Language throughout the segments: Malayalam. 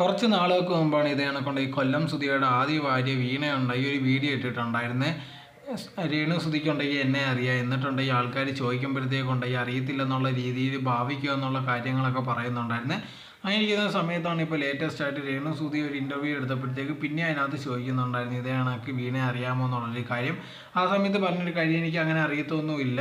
കുറച്ച് നാളുകൾക്ക് മുമ്പാണ് ഇത് കണക്കൊണ്ട്. ഈ കൊല്ലം സുധിയുടെ ആദ്യ ഭാര്യ ഈ ഒരു വീഡിയോ ഇട്ടിട്ടുണ്ടായിരുന്നേ. രേണു സുധിക്കുണ്ടെങ്കിൽ എന്നെ അറിയാം. എന്നിട്ടുണ്ടെങ്കിൽ ആൾക്കാർ ചോദിക്കുമ്പോഴത്തേക്കുണ്ടെങ്കിൽ അറിയത്തില്ലെന്നുള്ള രീതിയിൽ ഭാവിക്കുക എന്നുള്ള കാര്യങ്ങളൊക്കെ പറയുന്നുണ്ടായിരുന്നേ. അങ്ങനെ ഇരിക്കുന്ന സമയത്താണ് ഇപ്പോൾ ലേറ്റസ്റ്റ് ആയിട്ട് രേണു സുധി ഒരു ഇന്റർവ്യൂ എടുത്തപ്പോഴത്തേക്ക് പിന്നെ അതിനകത്ത് ചോദിക്കുന്നുണ്ടായിരുന്നു ഇതേ കണക്ക് വീണെ അറിയാമോ? എന്നുള്ളൊരു കാര്യം. ആ സമയത്ത് പറഞ്ഞൊരു കാര്യം എനിക്ക് അങ്ങനെ അറിയത്തൊന്നുമില്ല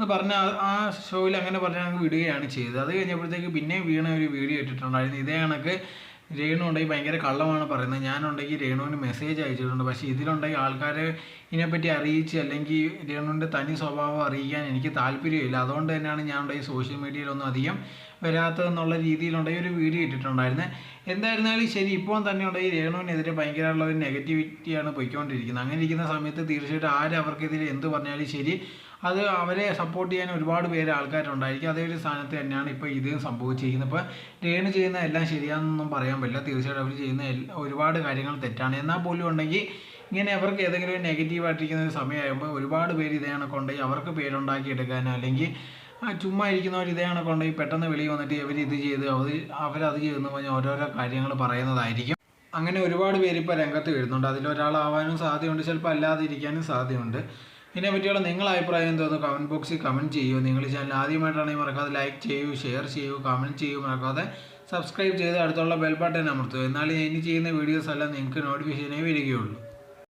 എന്ന് പറഞ്ഞ ആ- ഷോയിൽ അങ്ങനെ പറഞ്ഞ് വിടുകയാണ് ചെയ്തത്. അത് കഴിഞ്ഞപ്പോഴത്തേക്ക് പിന്നെയും വീണ ഒരു വീഡിയോ ഇട്ടിട്ടുണ്ടായിരുന്നു. ഇതേ കണക്ക് രേണു ഉണ്ടെങ്കിൽ ഭയങ്കര കള്ളമാണ് പറയുന്നത്. ഞാനുണ്ടെങ്കിൽ രേണുവിന് മെസ്സേജ് അയച്ചിട്ടുണ്ട്. പക്ഷേ ഇതിലുണ്ടെങ്കിൽ ആൾക്കാരെ ഇതിനെപ്പറ്റി അറിയിച്ച് അല്ലെങ്കിൽ രേണുവിന്റെ തനി സ്വഭാവം അറിയിക്കാൻ എനിക്ക് താല്പര്യമില്ല. അതുകൊണ്ട് തന്നെയാണ് ഞാൻ ഉണ്ടെങ്കിൽ സോഷ്യൽ മീഡിയയിലൊന്നും അധികം വരാത്തതെന്നുള്ള രീതിയിലുണ്ടെങ്കിൽ ഒരു വീഡിയോ ഇട്ടിട്ടുണ്ടായിരുന്നത് എന്തായിരുന്നാലും ശരി ഇപ്പോൾ തന്നെ ഉണ്ടെങ്കിൽ രേണുവിനെതിരെ ഭയങ്കരമുള്ള ഒരു നെഗറ്റിവിറ്റിയാണ് പോയിക്കൊണ്ടിരിക്കുന്നത്. അങ്ങനെ ഇരിക്കുന്ന സമയത്ത് തീർച്ചയായിട്ടും ആര് അവർക്കെതിരെ എന്ത് പറഞ്ഞാലും ശരി അത് അവരെ സപ്പോർട്ട് ചെയ്യാൻ ഒരുപാട് പേര് ആൾക്കാരുണ്ടായിരിക്കും. അതേ ഒരു സ്ഥാനത്ത് തന്നെയാണ് ഇപ്പോൾ ഇത് സംഭവിച്ചിരിക്കുന്നത്. ഇപ്പോൾ രേണു ചെയ്യുന്ന എല്ലാം ശരിയാണെന്നൊന്നും പറയാൻ പറ്റില്ല. തീർച്ചയായിട്ടും അവർ ചെയ്യുന്ന ഒരുപാട് കാര്യങ്ങൾ തെറ്റാണ്. എന്നാൽ പോലും ഉണ്ടെങ്കിൽ ഇങ്ങനെ അവർക്ക് ഏതെങ്കിലും ഒരു നെഗറ്റീവായിട്ടിരിക്കുന്ന ഒരു സമയമാകുമ്പോൾ ഒരുപാട് പേര് ഇതേ കണക്കുണ്ടെങ്കിൽ അവർക്ക് പേരുണ്ടാക്കിയെടുക്കാനോ അല്ലെങ്കിൽ ചുമ്മാ ഇരിക്കുന്നവർ ഇതേ കണക്കുണ്ടെങ്കിൽ പെട്ടെന്ന് വെളിയിൽ വന്നിട്ട് ഇവർ ഇത് ചെയ്ത് അവർ അവരത് ചെയ്തെന്ന് പറഞ്ഞ് ഓരോരോ കാര്യങ്ങൾ പറയുന്നതായിരിക്കും. അങ്ങനെ ഒരുപാട് പേര് ഇപ്പോൾ രംഗത്ത് വരുന്നുണ്ട്. അതിലൊരാളാവാനും സാധ്യതയുണ്ട്. ചിലപ്പോൾ അല്ലാതെ ഇരിക്കാനും സാധ്യതയുണ്ട്. ഇതിനെ പറ്റിയുള്ള നിങ്ങളുടെ അഭിപ്രായം എന്തോന്ന് കമന്റ് ബോക്സിൽ കമന്റ് ചെയ്യൂ നിങ്ങൾ ചാനൽ ആദ്യമായിട്ടാണെങ്കിൽ മറക്കാതെ ലൈക്ക് ചെയ്യൂ ഷെയർ ചെയ്യൂ കമന്റ് ചെയ്യൂ. മറക്കാതെ സബ്സ്ക്രൈബ് ചെയ്ത് അടുത്തുള്ള ബെൽ ബട്ടൺ അമർത്തുക. എന്നാലേ ഇനി ചെയ്യുന്ന വീഡിയോസ് എല്ലാം നിങ്ങൾക്ക് നോട്ടിഫിക്കേഷനേ വരികയുള്ളൂ.